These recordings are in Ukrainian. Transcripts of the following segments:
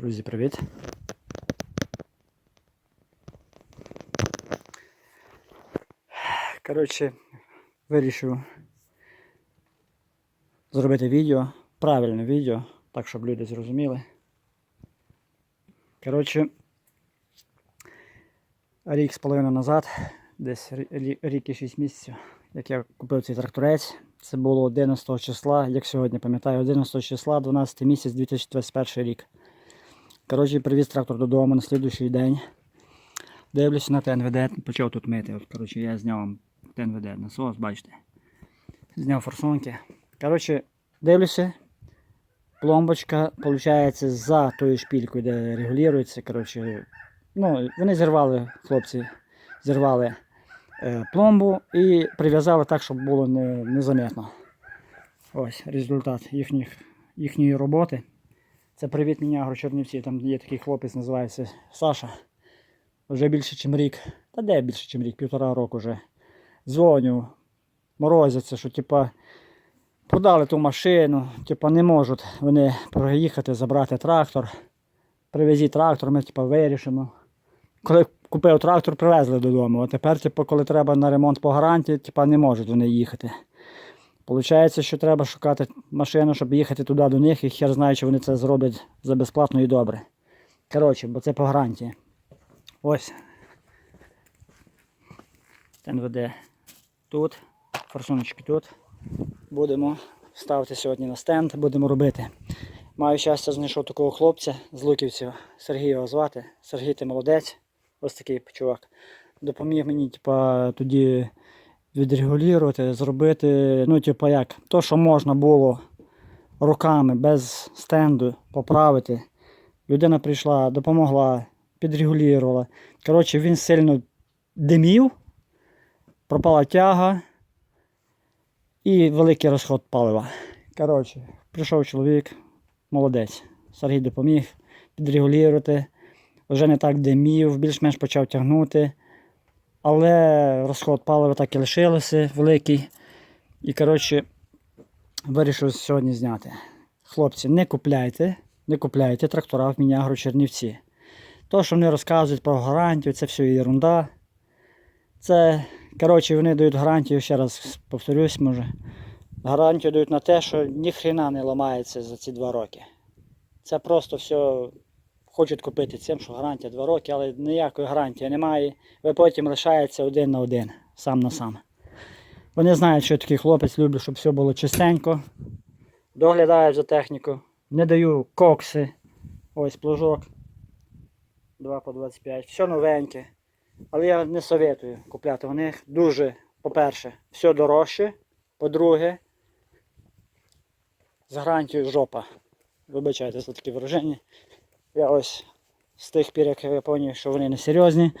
Друзі, привіт! Коротше, вирішив зробити відео, правильне відео, так щоб люди зрозуміли. Коротше, рік з половиною назад, десь рі- рі- рік і 6 місяців, як я купив цей тракторець. Це було 11 числа, як сьогодні пам'ятаю, 11 числа, 12 місяць 2021 рік. Коротше, привіз трактор додому на слідуючий день. Дивлюся на ТНВД, почав тут мити. От, коротше, я зняв ТНВД насос, бачите. Зняв форсунки. Коротше, дивлюся. Пломбочка, виходить, за тою шпількою, де регулюється. Коротше, ну, вони зірвали, хлопці, зірвали е, пломбу і прив'язали так, щоб було не, незаметно. Ось результат їхніх, їхньої роботи. Це привіт мені Агрочернівці. Там є такий хлопець, називається Саша. Вже більше, ніж рік. Та де більше, ніж рік, півтора року вже. Дзвоню, морозяться, що типа продали ту машину, типа не можуть вони проїхати, забрати трактор. Привезіть трактор, ми типа вирішимо. Коли купив трактор, привезли додому. А тепер, типу, коли треба на ремонт по гарантії, типа не можуть вони їхати. Получається, що треба шукати машину, щоб їхати туди до них, і хер знає, чи вони це зроблять за безплатно і добре. Коротше, бо це по гарантії. Ось. ТНВД тут, форсуночки тут. Будемо ставити сьогодні на стенд, будемо робити. Маю щастя, знайшов такого хлопця з Луківців, Сергій його звати. Сергій ти молодець, ось такий чувак. Допоміг мені, типа, тоді відрегулювати, зробити, ну, типу, як, то, що можна було руками, без стенду поправити. Людина прийшла, допомогла, підрегулювала. Коротше, він сильно димів, пропала тяга і великий розход палива. Коротше, прийшов чоловік, молодець. Сергій допоміг підрегулювати. Вже не так димів, більш-менш почав тягнути. Але розход палива так і лишилося великий. І, коротше, вирішив сьогодні зняти. Хлопці, не купляйте, не купляйте трактора в Мінягру Чернівці. То, що вони розказують про гарантію, це все ерунда. Це, коротше, вони дають гарантію, ще раз повторюсь, може. Гарантію дають на те, що ніхрена не ламається за ці два роки. Це просто все хочуть купити цим, що гарантія 2 роки, але ніякої гарантії немає. Ви потім лишається один на один, сам на сам. Вони знають, що я такий хлопець, люблю, щоб все було чистенько. Доглядаю за техніку. Не даю кокси. Ось плужок. 2 по 25. Все новеньке. Але я не советую купляти у них. Дуже, по-перше, все дорожче. По-друге, з гарантією жопа. Вибачайте за такі враження. Я ось з тих пір, як я зрозумів, що вони не серйозні.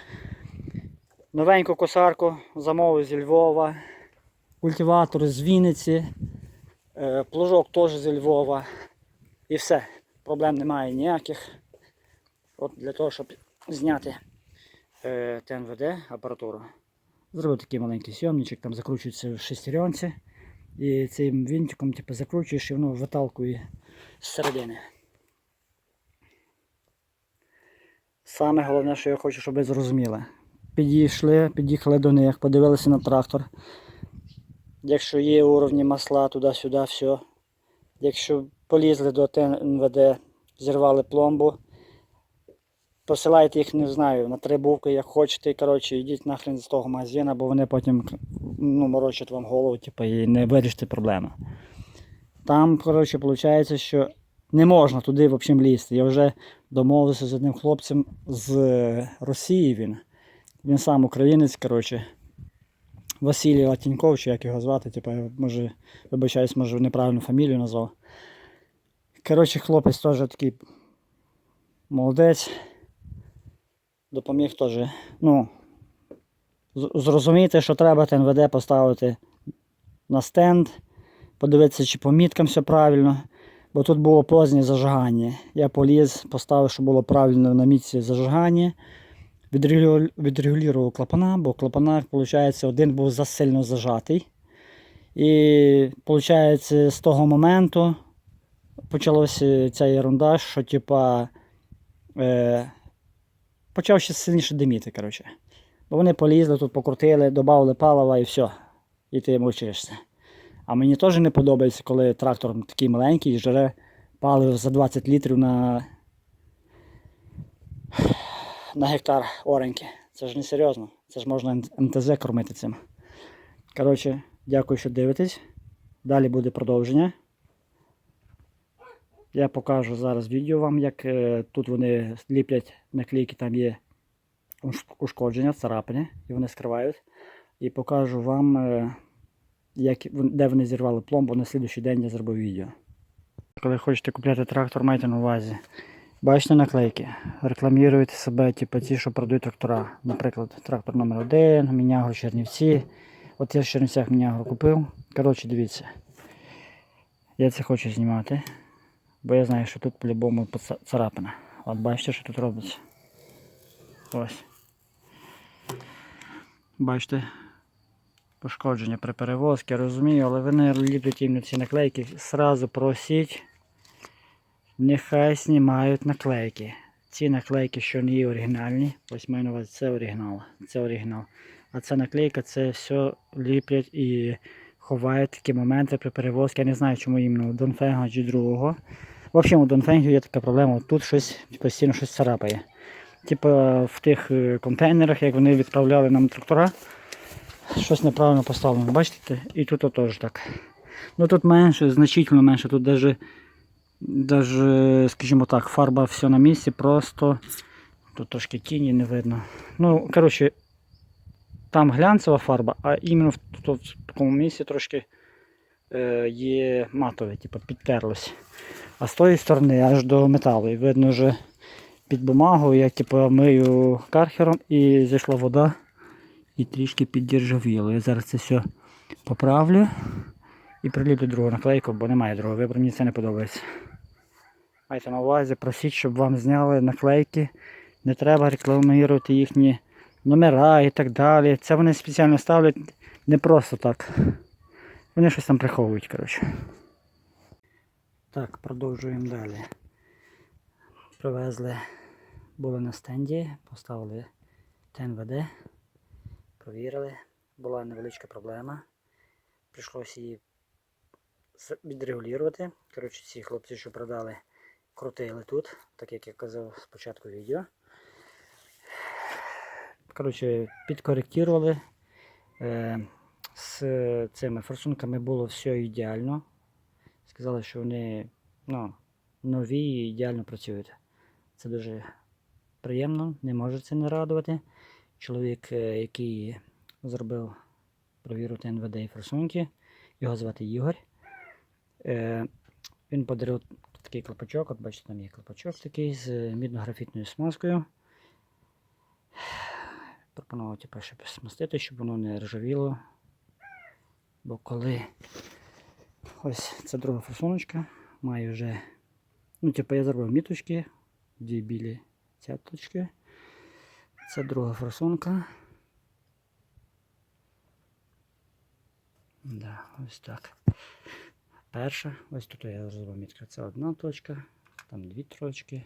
Новеньку косарку замовив зі Львова. Культиватор з Вінниці. е, Плужок теж зі Львова. І все. Проблем немає ніяких. От для того, щоб зняти е, ТНВД апаратуру. Зробив такий маленький сйомничок, там закручується в шестеренці. І цим вінтиком типу, закручуєш і воно виталкує з середини. Саме головне, що я хочу, щоб ви зрозуміли. Підійшли, під'їхали до них, подивилися на трактор. Якщо є уровні масла туди-сюди, все. Якщо полізли до ТНВД, зірвали пломбу, посилайте їх, не знаю, на три букви, як хочете. Коротше, йдіть нахрен з того магазину, бо вони потім ну, морочать вам голову, типу, і не вирішите проблему. Там, коротше, виходить, що не можна туди взагалі лізти. Я вже домовився з одним хлопцем з Росії. Він він сам українець, коротше. Василій Латінков, чи як його звати, типу, я, може, вибачаюсь, може неправильну фамілію назвав. Коротше, хлопець теж такий молодець. Допоміг теж. Ну, зрозуміти, що треба ТНВД поставити на стенд, подивитися, чи по міткам все правильно. Бо тут було позднє зажигання. Я поліз, поставив, щоб було правильно на місці зажигання. Відрегулював клапана, бо клапана, виходить, один був засильно зажатий. І виходить, з того моменту почалася ця ерунда, що типа е, почав ще сильніше диміти. Коротше. Бо вони полізли, тут покрутили, додали палива і все. І ти мучишся. А мені теж не подобається, коли трактор такий маленький і жере паливо за 20 літрів на, на гектар ореньки. Це ж не серйозно. Це ж можна МТЗ кормити цим. Коротше, дякую, що дивитесь. Далі буде продовження. Я покажу зараз відео вам, як е, тут вони ліплять наклейки, там є ушкодження, царапини, і вони скривають. І покажу вам, е, як, де вони зірвали пломбу. На слідуючий день я зробив відео. Коли хочете купляти трактор, майте на увазі. Бачите наклейки. Рекламуєте себе, типу ті, що продають трактора. Наприклад, трактор номер 1 Мінягро Чернівці. От я в Чернівцях Мінягро купив. Коротше, дивіться. Я це хочу знімати. Бо я знаю, що тут по-любому царапина. От бачите, що тут робиться. Ось. Бачите, пошкодження при перевозці, розумію, але вони ліплять їм на ці наклейки. Сразу просіть, нехай знімають наклейки. Ці наклейки, що не є оригінальні, ось маю на увазі, це оригінал. Це оригінал. А ця наклейка це все ліплять і ховають такі моменти при перевозці. Я не знаю, чому іменно у Донфенга чи другого. В общем, у Донфенгів є така проблема, тут щось постійно щось царапає. Типа в тих е, контейнерах, як вони відправляли нам трактора, щось неправильно поставлено. Бачите? І тут теж так. Ну тут менше, значительно менше. Тут даже, скажімо так, фарба все на місці, просто тут трошки тіні не видно. Ну, коротше, там глянцева фарба, а іменно в, тут, в такому місці трошки е, є матове, типу, підтерлось. А з тої сторони аж до металу. І видно вже під бумагу, я типу, мию кархером і зайшла вода і трішки піддержавіло. Я зараз це все поправлю і приліплю другу наклейку, бо немає другого вибору, мені це не подобається. Майте на увазі, просіть, щоб вам зняли наклейки. Не треба рекламувати їхні номера і так далі. Це вони спеціально ставлять не просто так. Вони щось там приховують, коротше. Так, продовжуємо далі. Привезли, були на стенді, поставили ТНВД, провірили. Була невеличка проблема. Прийшлося її відрегулювати. Коротше, ці хлопці, що продали, крутили тут, так як я казав спочатку відео. Коротше, підкоректували. Е, з цими форсунками було все ідеально. Сказали, що вони ну, нові і ідеально працюють. Це дуже приємно, не може це не радувати. Чоловік, е, який зробив провіру НВД і форсунки, його звати Ігор. Е, Він подарив такий клапачок, от бачите, там є клапачок такий з мідно-графітною смазкою. Пропонував типу, щоб смастити, щоб воно не ржавіло. Бо коли ось це друга фасоночка, маю вже, ну, типу, я зробив міточки, дві білі цяточки. Це друга фасонка. Да, ось так. Перша, ось тут я зробив мітка. Це одна точка, там дві точки.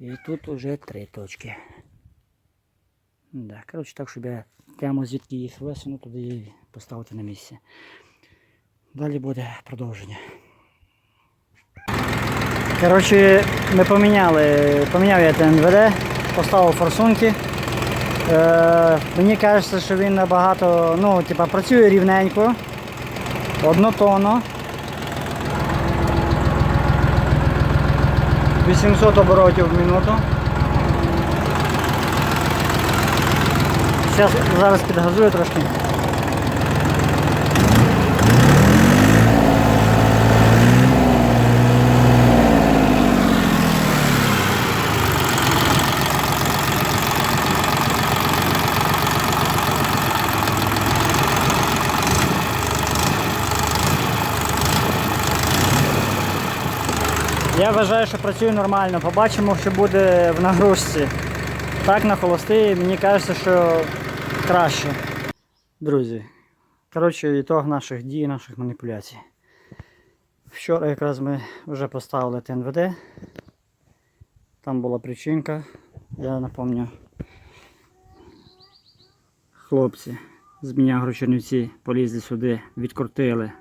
І тут вже три точки. Да, коротше, так, щоб я прямо звідки їх висуну, туди і поставити на місце. Далі буде продовження. Коротше, ми поміняли, поміняв я ТНВД, поставив форсунки. Е, мені кажеться, що він набагато, ну, типа, працює рівненько, однотонно. 800 оборотів в минуту. Зараз, підгазую трошки. Я вважаю, що працює нормально. Побачимо, що буде в нагрузці. Так на холостий, мені кажеться, що краще. Друзі, коротше, ітог наших дій, наших маніпуляцій. Вчора якраз ми вже поставили ТНВД. Там була причинка, я напомню. Хлопці з Мінягру Чернівці полізли сюди, відкрутили.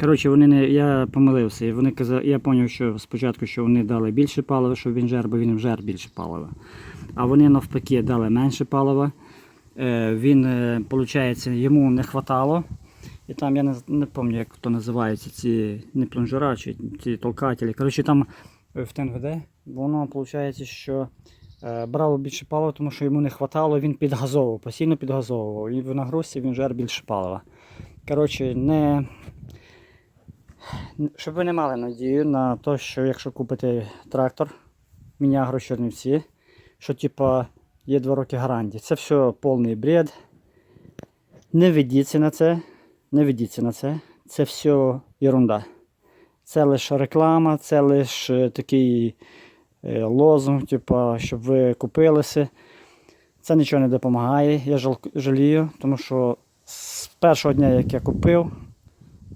Коротше, вони не. Я помилився. Вони казали, я зрозумів, що спочатку, що вони дали більше палива, щоб він жер, бо він жер більше палива. А вони навпаки дали менше палива. Е, він, виходить, йому не хватало. І там я не, не пам'ятаю, як то називається, ці не плунжера, чи ці толкателі. Коротше, там е, в ТНВД воно виходить, що е, брало більше палива, тому що йому не хватало, він підгазовував, постійно підгазовував. І в нагрузці він жер більше палива. Коротше, не. Щоб ви не мали надію на те, що якщо купите трактор, Мінягро Чернівці, що типа є 2 роки гарантії. Це все повний бред. Не ведіться на це. Не ведіться на це. Це все ерунда. Це лише реклама, це лише такий е, лозунг, типа, щоб ви купилися. Це нічого не допомагає. Я жалію, тому що з першого дня, як я купив,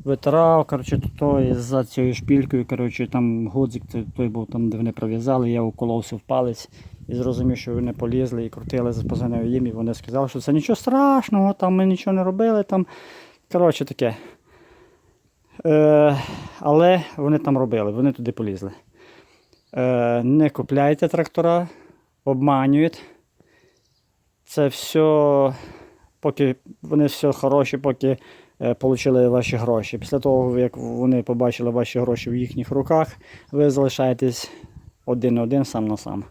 витирав, коротше, то, за цією шпількою, коротше, там гудзик той, був там, де вони пров'язали, я уколовся в палець і зрозумів, що вони полізли і крутили позвонив їм, і вони сказали, що це нічого страшного, там ми нічого не робили. Там. Коротше таке. Е, але вони там робили, вони туди полізли. Е, не купляйте трактора, обманюють. Це все, поки вони все хороші, поки отримали ваші гроші. Після того, як вони побачили ваші гроші в їхніх руках, ви залишаєтесь один на один сам на сам.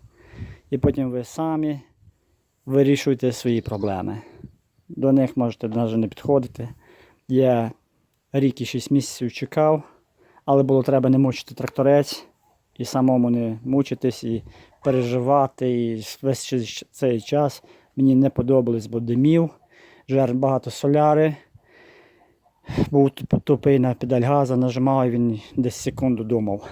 І потім ви самі вирішуєте свої проблеми. До них можете навіть не підходити. Я рік і 6 місяців чекав, але було треба не мучити тракторець і самому не мучитись, і переживати. І весь цей- час мені не подобалось, бо димів, жер багато соляри. Був тупий на педаль газу, нажимав, і він десь секунду думав.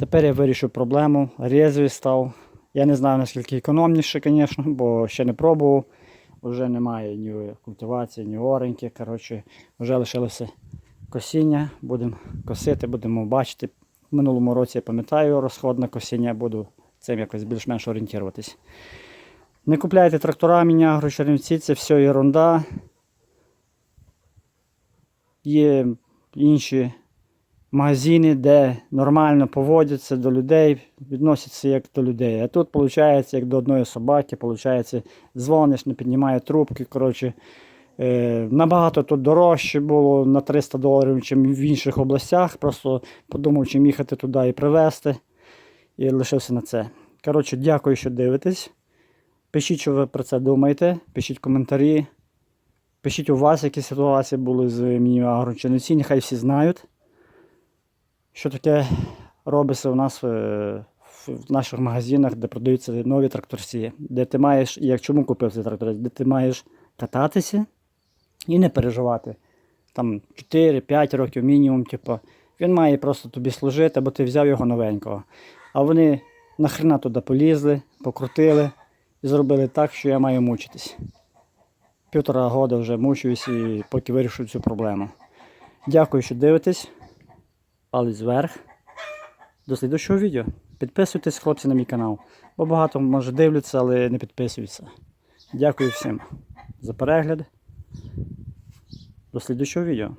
Тепер я вирішив проблему, резвий став. Я не знаю наскільки економніше, звісно, бо ще не пробував. Вже немає ні культивації, ні ореньки. Коротше, вже лишилося косіння. Будемо косити, будемо бачити. В минулому році я пам'ятаю розход на косіння, буду цим якось більш-менш орієнтуватись. Не купляйте трактора, мінягру, чернівці, це все ерунда. Є інші магазини, де нормально поводяться до людей, відносяться як до людей. А тут, виходить, як до одної собаки, виходить, дзвониш, не піднімає трубки. Коротше, е, набагато тут дорожче було на 300 доларів, ніж в інших областях. Просто подумав, чим їхати туди і привезти. І лишився на це. Коротше, дякую, що дивитесь. Пишіть, що ви про це думаєте, пишіть коментарі. Пишіть у вас, які ситуації були з міні Чернівці, нехай всі знають що таке робиться у нас е, в наших магазинах, де продаються нові тракторці, де ти маєш, як чому купив цей тракторець, де ти маєш кататися і не переживати. Там 4-5 років мінімум, типу, він має просто тобі служити, бо ти взяв його новенького. А вони нахрена туди полізли, покрутили і зробили так, що я маю мучитись. Півтора года вже мучуюсь і поки вирішу цю проблему. Дякую, що дивитесь палець вверх. До слідущого відео. Підписуйтесь, хлопці, на мій канал. Бо багато може дивляться, але не підписуються. Дякую всім за перегляд. До слідущого відео.